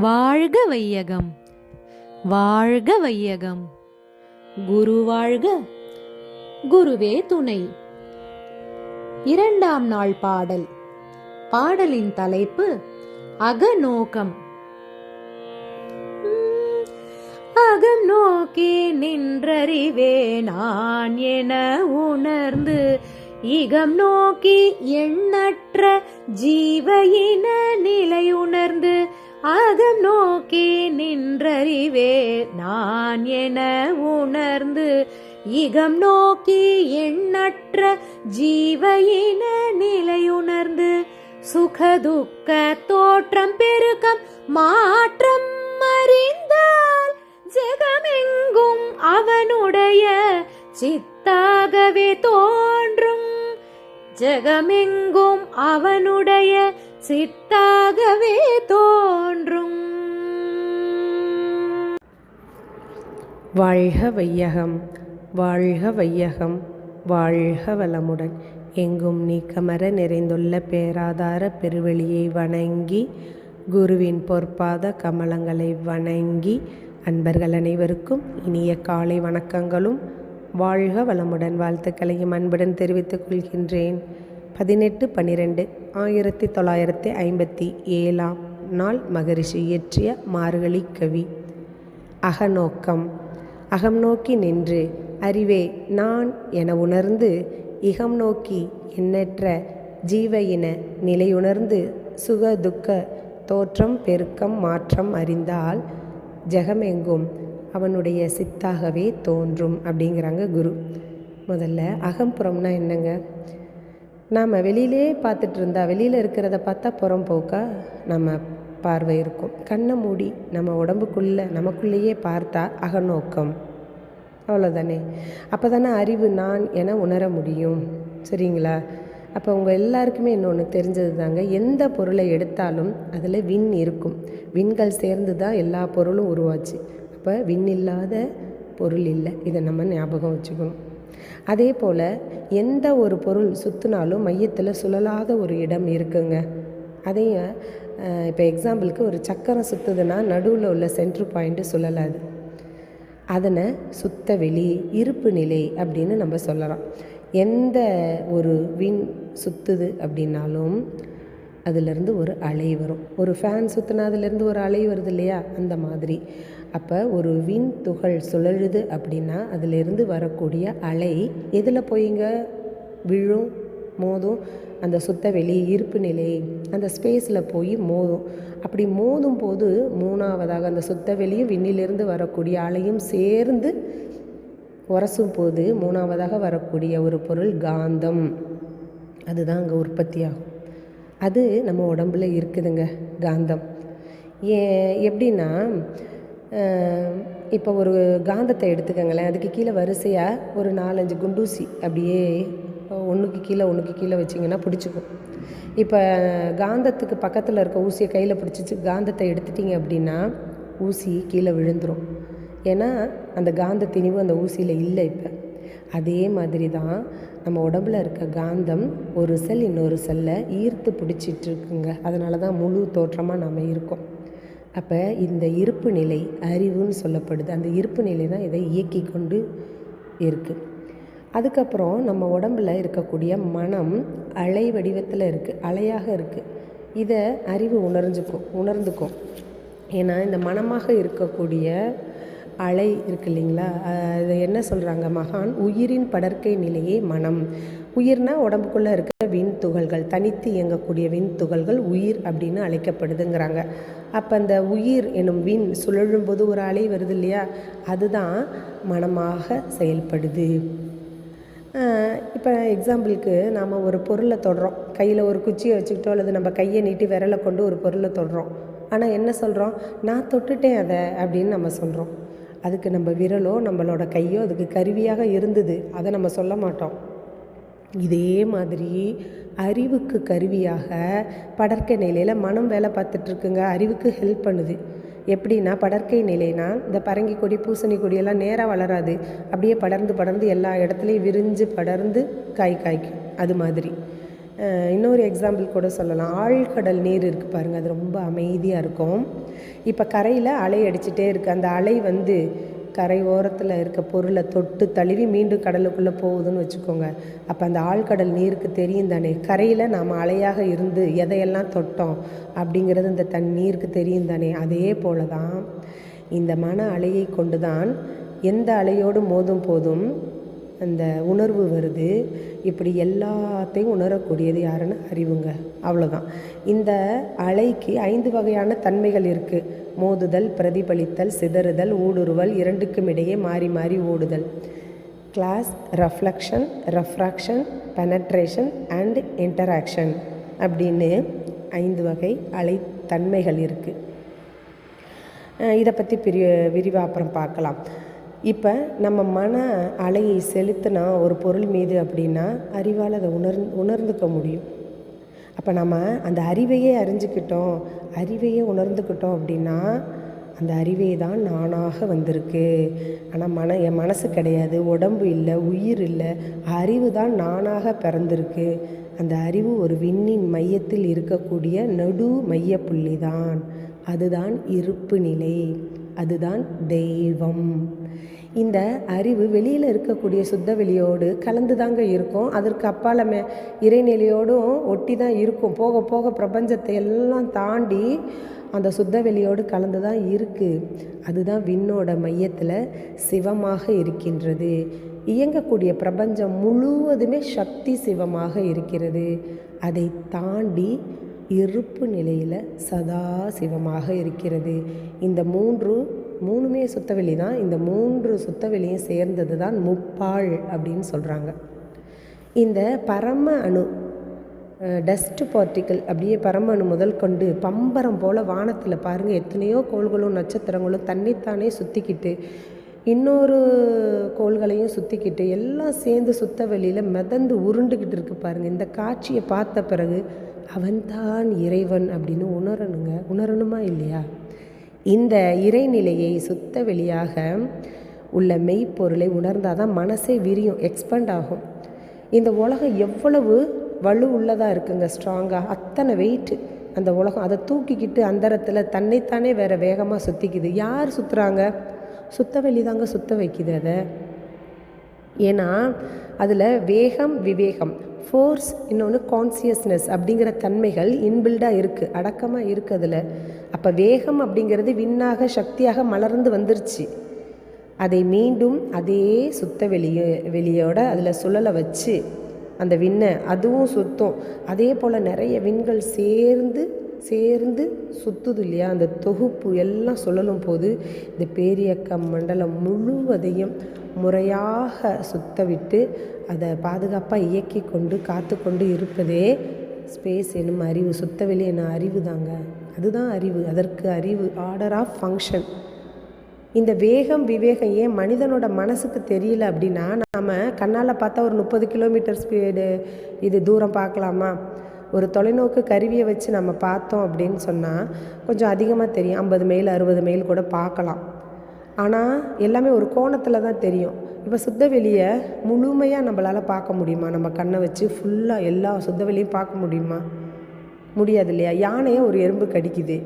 வாழ்க வையகம் வாழ்க வையகம் குரு வாழ்க. குருவே துணை. இரண்டாம் நாள் பாடல். பாடலின் தலைப்பு அகநோக்கம். அகம் நோக்கி நின்றறிவே நான் என உணர்ந்து இகம் நோக்கி எண்ணற்ற ஜீவையின நிலை உணர்ந்து அதன் நோக்கி நின்றறிவே. நான் என உணர்ந்து இகம் நோக்கி எண்ணற்ற ஜீவையின நிலையுணர்ந்து சுகதுக்க தோற்றம் பெருக்கம் மாற்றம் அறிந்தால் ஜெகமெங்கும் அவனுடைய சித்தாகவே தோன்றும். ஜெகமெங்கும் அவனுடைய சித்தாகவே தோன்றும். வாழ்க வையகம் வாழ்க வையகம் வாழ்க வளமுடன். எங்கும் நீக்கமர நிறைந்துள்ள பேராதார பெருவெளியை வணங்கி குருவின் பொற்பாத கமலங்களை வணங்கி அன்பர்கள் அனைவருக்கும் இனிய காலை வணக்கங்களும். வாழ்க வளமுடன் வாழ்த்துக்களையும் அன்புடன் தெரிவித்துக் கொள்கின்றேன். பதினெட்டு பன்னிரெண்டு ஆயிரத்தி தொள்ளாயிரத்தி ஐம்பத்தி ஏழாம் நாள் மகரிஷி இயற்றிய மார்கழி கவி. அகநோக்கம். அகம் நோக்கி நின்று அறிவே நான் என உணர்ந்து இகம் நோக்கி எண்ணற்ற ஜீவ இன நிலையுணர்ந்து சுக துக்க தோற்றம் பெருக்கம் மாற்றம் அறிந்தால் ஜெகமெங்கும் அவனுடைய சித்தாகவே தோன்றும் அப்படிங்கிறாங்க குரு. முதல்ல அகம்புறம்னா என்னங்க? நாம் வெளியிலே பார்த்துட்டு இருந்தா வெளியில் இருக்கிறத பார்த்தா புறம் போக்கா நம்ம பார்வை இருக்கும். கண்ணை மூடி நம்ம உடம்புக்குள்ளே நமக்குள்ளேயே பார்த்தா அகநோக்கம். அவ்வளோதானே அப்போ தானே அறிவு நான் என உணர முடியும். சரிங்களா? அப்போ உங்கள் எல்லாருக்குமே இன்னொன்று தெரிஞ்சது தாங்க எந்த பொருளை எடுத்தாலும் அதில் விண் இருக்கும். விண்கள் சேர்ந்து தான் எல்லா பொருளும் உருவாச்சு. அப்போ விண் இல்லாத பொருள் இல்லை. இதை நம்ம ஞாபகம் வச்சுக்கணும். அதே போல் எந்த ஒரு பொருள் சுற்றினாலும் மையத்தில் சுழலாத ஒரு இடம் இருக்குங்க. அதையும் இப்போ எக்ஸாம்பிளுக்கு ஒரு சக்கரம் சுற்றுதுன்னா நடுவில் உள்ள சென்ட்ரு பாயிண்ட்டு சுழலாது. அதனை சுத்த வெளி இருப்பு நிலை அப்படின்னு நம்ம சொல்லலாம். எந்த ஒரு விண் சுற்றுது அப்படின்னாலும் அதிலிருந்து ஒரு அலை வரும். ஒரு ஃபேன் சுற்றினா அதுலேருந்து ஒரு அலை வருது இல்லையா? அந்த மாதிரி. அப்போ ஒரு விண் துகள் சுழலுது அப்படின்னா அதிலிருந்து வரக்கூடிய அலை எதில் போயிங்க விழும்? மோதும். அந்த சுத்த வெளி இருப்பு நிலை அந்த ஸ்பேஸில் போய் மோதும். அப்படி மோதும் போது மூணாவதாக அந்த சுத்த வெளியும் விண்ணிலிருந்து வரக்கூடிய அலையும் சேர்ந்து உரசும் போது மூணாவதாக வரக்கூடிய ஒரு பொருள் காந்தம். அதுதான் அங்கே உற்பத்தி ஆகும் அது நம்ம உடம்புல இருக்குதுங்க காந்தம். ஏ எப்படின்னா இப்போ ஒரு காந்தத்தை எடுத்துக்கோங்களேன். அதுக்கு கீழே வரிசையாக ஒரு நாலஞ்சு குண்டூசி அப்படியே ஒன்றுக்கு கீழே ஒன்றுக்கு கீழே வச்சிங்கன்னா பிடிச்சிக்கும். இப்போ காந்தத்துக்கு பக்கத்தில் இருக்க ஊசியை கையில் பிடிச்சிச்சு காந்தத்தை எடுத்துட்டிங்க அப்படின்னா ஊசி கீழே விழுந்துடும் ஏன்னா அந்த காந்த திணிவு அந்த ஊசியில் இல்லை இப்போ. அதே மாதிரி தான் நம்ம உடம்புல இருக்க காந்தம் ஒரு செல் இன்னொரு செல்லை ஈர்த்து பிடிச்சிட்டு இருக்குங்க. அதனால தான் முழு தோற்றமாக நம்ம இருக்கோம். அப்போ இந்த இருப்பு நிலை அறிவுன்னு சொல்லப்படுது. அந்த இருப்பு நிலை தான் இதை இயக்கி கொண்டு இருக்குது அதுக்கப்புறம் நம்ம உடம்புல இருக்கக்கூடிய மனம் அலை வடிவத்தில் இருக்குது அலையாக இருக்குது இதை அறிவு உணர்ந்துக்கும் உணர்ந்துக்கும். ஏன்னா இந்த மனமாக இருக்கக்கூடிய அலை இருக்கு இல்லைங்களா? அது என்ன சொல்கிறாங்க மகான் உயிரின் படற்கை நிலையே மனம். உயிர்னா உடம்புக்குள்ளே இருக்க விண் துகள்கள் தனித்து இயங்கக்கூடிய விண் துகள்கள் உயிர் அப்படின்னு அழைக்கப்படுதுங்கிறாங்க. அப்போ அந்த உயிர் எனும் விண் சுழழும்போது ஒரு அலை வருது இல்லையா? அதுதான் மனமாக செயல்படுது. இப்போ எக்ஸாம்பிளுக்கு நாம் ஒரு பொருளை தொடுறோம். கையில் ஒரு குச்சியை வச்சுக்கிட்டோ அல்லது நம்ம கையை நீட்டி விரலை கொண்டு ஒரு பொருளை தொடுறோம். ஆனால் என்ன சொல்கிறோம் நான் தொட்டுட்டேன் அதை அப்படின்னு நம்ம சொல்கிறோம் அதுக்கு நம்ம விரலோ நம்மளோட கையோ அதுக்கு கருவியாக இருந்தது. அதை நம்ம சொல்ல மாட்டோம். இதே மாதிரி அறிவுக்கு கருவியாக படற்கை நிலையில் மனம் வேலை பார்த்துட்ருக்குங்க. அறிவுக்கு ஹெல்ப் பண்ணுது. எப்படின்னா படற்கை நிலைனா இந்த பரங்கி கொடி பூசணி கொடியெல்லாம் நேராக வளராது. அப்படியே படர்ந்து படர்ந்து எல்லா இடத்துலையும் விரிஞ்சு படர்ந்து காய் காய்க்கும். அது மாதிரி. இன்னொரு எக்ஸாம்பிள் கூட சொல்லலாம். ஆழ்கடல் நீர் இருக்குது பாருங்கள் அது ரொம்ப அமைதியாக இருக்கும். இப்போ கரையில் அலை அடிச்சிட்டே இருக்குது அந்த அலை வந்து கரை ஓரத்தில் இருக்க பொருளை தொட்டு தழுவி மீண்டும் கடலுக்குள்ளே போகுதுன்னு வச்சுக்கோங்க. அப்போ அந்த ஆழ்கடல் நீருக்கு தெரியும் தானே? கரையில் நாம் அலையாக இருந்து எதையெல்லாம் தொட்டோம் அப்படிங்கிறது இந்த தன் நீருக்கு தெரியும் தானே? அதே போல தான் இந்த மன அலையை கொண்டு தான் எந்த அலையோடு மோதும் போதும் அந்த உணர்வு வருது. இப்படி எல்லாத்தையும் உணரக்கூடியது யாருன்னு அறிவுங்க. அவ்வளோதான் இந்த அலைக்கு ஐந்து வகையான தன்மைகள் இருக்குது மோதுதல் பிரதிபலித்தல் சிதறுதல் ஊடுருவல் இரண்டுக்கும் இடையே மாறி மாறி ஓடுதல். Glass reflection refraction penetration and interaction அப்படின்னு ஐந்து வகை அலை தன்மைகள் இருக்குது இதை பற்றி பிரி விரிவாக அப்புறம் பார்க்கலாம். இப்போ நம்ம மன அலையை செலுத்தினா ஒரு பொருள் மீது அப்படின்னா அறிவால் அதை உணர் உணர்ந்துக்க முடியும். அப்போ நம்ம அந்த அறிவையே அறிஞ்சுக்கிட்டோம் அறிவையே உணர்ந்துக்கிட்டோம் அப்படின்னா அந்த அறிவே தான் நானாக வந்திருக்கு. ஆனால் மன என் மனசு கிடையாது உடம்பு இல்லை உயிர் இல்லை அறிவு தான் நானாக பிறந்திருக்கு. அந்த அறிவு ஒரு விண்ணின் மையத்தில் இருக்கக்கூடிய நடு மையப்புள்ளி தான். அதுதான் இருப்பு நிலை. அதுதான் தெய்வம். இந்த அறிவு வெளியில் இருக்கக்கூடிய சுத்த வெளியோடு கலந்து தாங்க இருக்கும். அதற்கு அப்பாலமே இறைநிலையோடும் ஒட்டி தான் இருக்கும். போக போக பிரபஞ்சத்தை எல்லாம் தாண்டி அந்த சுத்த வெளியோடு கலந்து தான் இருக்குது அதுதான் விண்ணோட மையத்தில் சிவமாக இருக்கின்றது. இயங்கக்கூடிய பிரபஞ்சம் முழுவதுமே சக்தி சிவமாக இருக்கிறது. அதை தாண்டி இருப்பு நிலையில் சதா சிவமாக இருக்கிறது. இந்த மூன்று மூணுமே சுத்தவெளி தான். இந்த மூன்று சுத்தவெளியும் சேர்ந்தது தான் முப்பாள் அப்படின்னு சொல்கிறாங்க இந்த பரம அணு டஸ்ட் பார்ட்டிக்கல் அப்படியே பரம அணு முதல் கொண்டு பம்பரம் போல் வானத்தில் பாருங்கள் எத்தனையோ கோள்களும் நட்சத்திரங்களும் தன்னைத்தானே சுற்றிக்கிட்டு இன்னொரு கோள்களையும் சுற்றிக்கிட்டு எல்லாம் சேர்ந்து சுத்த வெளியில் மிதந்து உருண்டுக்கிட்டு இருக்கு பாருங்கள் இந்த காட்சியை பார்த்த பிறகு அவன்தான் இறைவன் அப்படின்னு உணரணுங்க. உணரணுமா இல்லையா? இந்த இறைநிலையை சுத்த வெளியாக உள்ள மெய்ப்பொருளை உணர்ந்தால் தான் மனசே விரியும் எக்ஸ்பண்ட் ஆகும். இந்த உலகம் எவ்வளவு வலு உள்ளதாக இருக்குங்க ஸ்ட்ராங்காக அத்தனை வெயிட்டு அந்த உலகம். அதை தூக்கிக்கிட்டு அந்தரத்தில் தன்னைத்தானே வேறு வேகமாக சுற்றிக்குது யார் சுற்றுறாங்க சுத்த வெளி தாங்க சுத்த வைக்குது அதை. ஏன்னா அதில் வேகம் விவேகம் ஃபோர்ஸ் இன்னொன்று கான்சியஸ்னஸ் அப்படிங்கிற தன்மைகள் இன்பில்டாக இருக்குது அடக்கமாக இருக்குது அதில். அப்போ வேகம் அப்படிங்கிறது விண்ணாக சக்தியாக மலர்ந்து வந்துருச்சு. அதை மீண்டும் அதே சுத்த வெளியே வெளியோட அதில் சுழலை வச்சு அந்த விண்ணை அதுவும் சுத்தம். அதே போல் நிறைய விண்கள் சேர்ந்து சேர்ந்து சுற்றுது இல்லையா? அந்த தொகுப்பு எல்லாம் சுழலும் போது இந்த பேரியக்கம் மண்டலம் முழுவதையும் முறையாக சுத்த விட்டு அதை பாதுகாப்பாக இயக்கி கொண்டு காத்து கொண்டு இருப்பதே ஸ்பேஸ் என்னும் அறிவு. சுத்தவெளி என்ன அறிவு தாங்க. அதுதான் அறிவு. அதற்கு அறிவு ஆர்டர் ஆஃப் ஃபங்க்ஷன் இந்த வேகம் விவேகம் ஏன் மனிதனோட மனசுக்கு தெரியல அப்படின்னா நாம் கண்ணால் பார்த்தா ஒரு முப்பது கிலோமீட்டர் ஸ்பீடு இது தூரம் பார்க்கலாமா? ஒரு தொலைநோக்கு கருவியை வச்சு நம்ம பார்த்தோம் அப்படின்னு சொன்னால் கொஞ்சம் அதிகமாக தெரியும். ஐம்பது மைல் அறுபது மைல் கூட பார்க்கலாம். ஆனால் எல்லாமே ஒரு கோணத்தில் தான் தெரியும். இப்போ சுத்தவெளியை முழுமையாக நம்மளால் பார்க்க முடியுமா? நம்ம கண்ணை வச்சு ஃபுல்லாக எல்லா சுத்தவெளியும் பார்க்க முடியுமா? முடியாது இல்லையா? யானையை ஒரு எறும்பு கடிக்குது.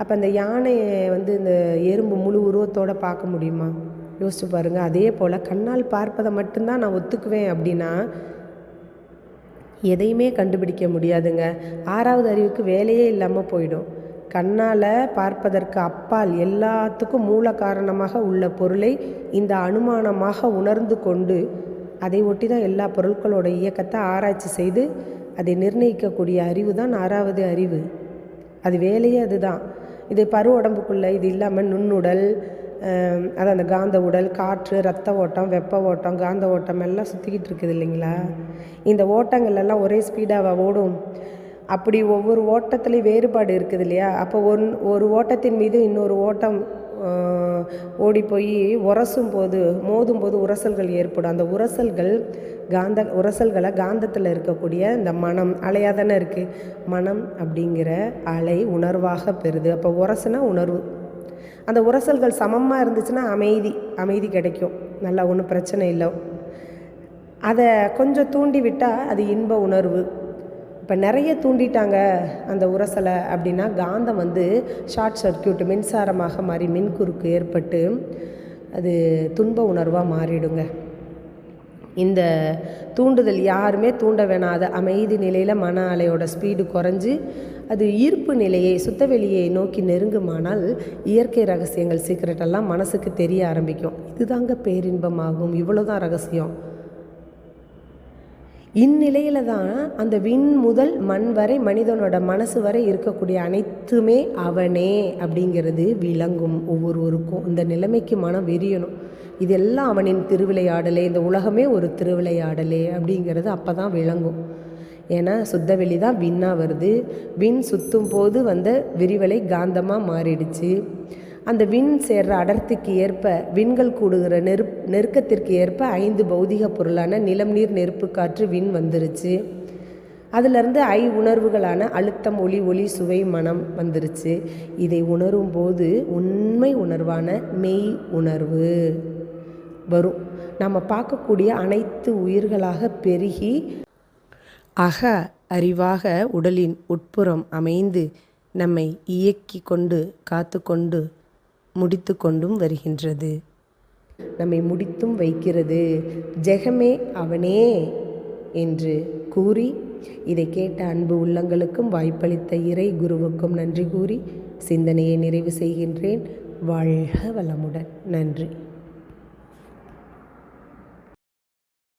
அப்போ அந்த யானையை வந்து இந்த எறும்பு முழு உருவத்தோடு பார்க்க முடியுமா? யோசிச்சு பாருங்கள் அதே போல் கண்ணால் பார்ப்பதை மட்டும்தான் நான் ஒத்துக்குவேன் அப்படின்னா எதையுமே கண்டுபிடிக்க முடியாதுங்க. ஆறாவது அறிவுக்கு வேலையே இல்லாமல் போயிடும். கண்ணால் பார்ப்பதற்கு அப்பால் எல்லாத்துக்கும் மூல காரணமாக உள்ள பொருளை இந்த அனுமானமாக உணர்ந்து கொண்டு அதை ஒட்டி தான் எல்லா பொருட்களோட இயக்கத்தை ஆராய்ச்சி செய்து அதை நிர்ணயிக்கக்கூடிய அறிவு தான் ஆறாவது அறிவு. அது வேலையே அதுதான். இது பரு உடம்புக்குள்ளே இது இல்லாமல் நுண்ணுடல் அது அந்த காந்த உடல் காற்று ரத்த ஓட்டம் வெப்ப ஓட்டம் காந்த ஓட்டம் எல்லாம் சுற்றிக்கிட்டு இருக்குது இல்லைங்களா? இந்த ஓட்டங்கள் எல்லாம் ஒரே ஸ்பீடாக ஓடும்? அப்படி ஒவ்வொரு ஓட்டத்துலேயும் வேறுபாடு இருக்குது இல்லையா? அப்போ ஒன் ஒரு ஓட்டத்தின் மீது இன்னொரு ஓட்டம் ஓடி போய் உரசும் போது மோதும் போது உரசல்கள் ஏற்படும். அந்த உரசல்கள் காந்த உரசல்களை காந்தத்தில் இருக்கக்கூடிய இந்த மனம் அலையாக தானே இருக்குது மனம் அப்படிங்கிற அலை உணர்வாக பெறுது. அப்போ உரசுனா உணர்வு. அந்த உரசல்கள் சமமாக இருந்துச்சுன்னா அமைதி அமைதி கிடைக்கும். நல்லா ஒன்றும் பிரச்சனை இல்லை. அதை கொஞ்சம் தூண்டி விட்டால் அது இன்ப உணர்வு. இப்போ நிறைய தூண்டிட்டாங்க அந்த உரசலை அப்படின்னா காந்தம் வந்து ஷார்ட் சர்க்கியூட் மின்சாரமாக மாறி மின்குறுக்கு ஏற்பட்டு அது துன்ப உணர்வாக மாறிடுங்க. இந்த தூண்டுதல் யாருமே தூண்ட வேணாத அமைதி நிலையில் மன அலையோட ஸ்பீடு குறைஞ்சு அது ஈர்ப்பு நிலையை சுத்தவெளியை நோக்கி நெருங்குமானால் இயற்கை ரகசியங்கள் சீக்ரெட் எல்லாம் மனசுக்கு தெரிய ஆரம்பிக்கும். இதுதாங்க பேரின்பமாகும். இவ்வளோதான் ரகசியம். இந்நிலையில தான் அந்த விண் முதல் மண் வரை மனிதனோட மனசு வரை இருக்கக்கூடிய அனைத்துமே அவனே அப்படிங்கிறது விளங்கும் ஒவ்வொருவருக்கும். இந்த நிலைமைக்கு மனம் விரியணும். இதெல்லாம் அவனின் திருவிளையாடலே இந்த உலகமே ஒரு திருவிளையாடலே அப்படிங்கிறது அப்போ தான் விளங்கும். ஏன்னா சுத்தவெளி தான் விண்ணாக வருது. விண் சுற்றும் போது வந்த விரிவலை காந்தமாக மாறிடுச்சு. அந்த விண் சேர்ற அடர்த்திக்கு ஏற்ப விண்கள் கூடுகிற நெருப் நெருக்கத்திற்கு ஏற்ப ஐந்து பௌதிக பொருளான நிலம் நீர் நெருப்பு காற்று விண் வந்துருச்சு. அதிலிருந்து ஐ உணர்வுகளான அழுத்தம் ஒளி ஒளி சுவை மனம் வந்துருச்சு. இதை உணரும் போது உண்மை உணர்வான மெய் உணர்வு. வரும். நம்ம பார்க்கக்கூடிய அனைத்து உயிர்களாக பெருகி அக அறிவாக உடலின் உட்புறம் அமைந்து நம்மை இயக்கி கொண்டு காத்து கொண்டு முடித்து கொண்டும் வருகின்றது. நம்மை முடித்தும் வைக்கிறது. ஜெகமே அவனே என்று கூறி இதை கேட்ட அன்பு உள்ளங்களுக்கும் வாய்ப்பளித்த இறை குருவுக்கும் நன்றி கூறி சிந்தனையை நிறைவு செய்கின்றேன். வாழ்க வளமுடன். நன்றி.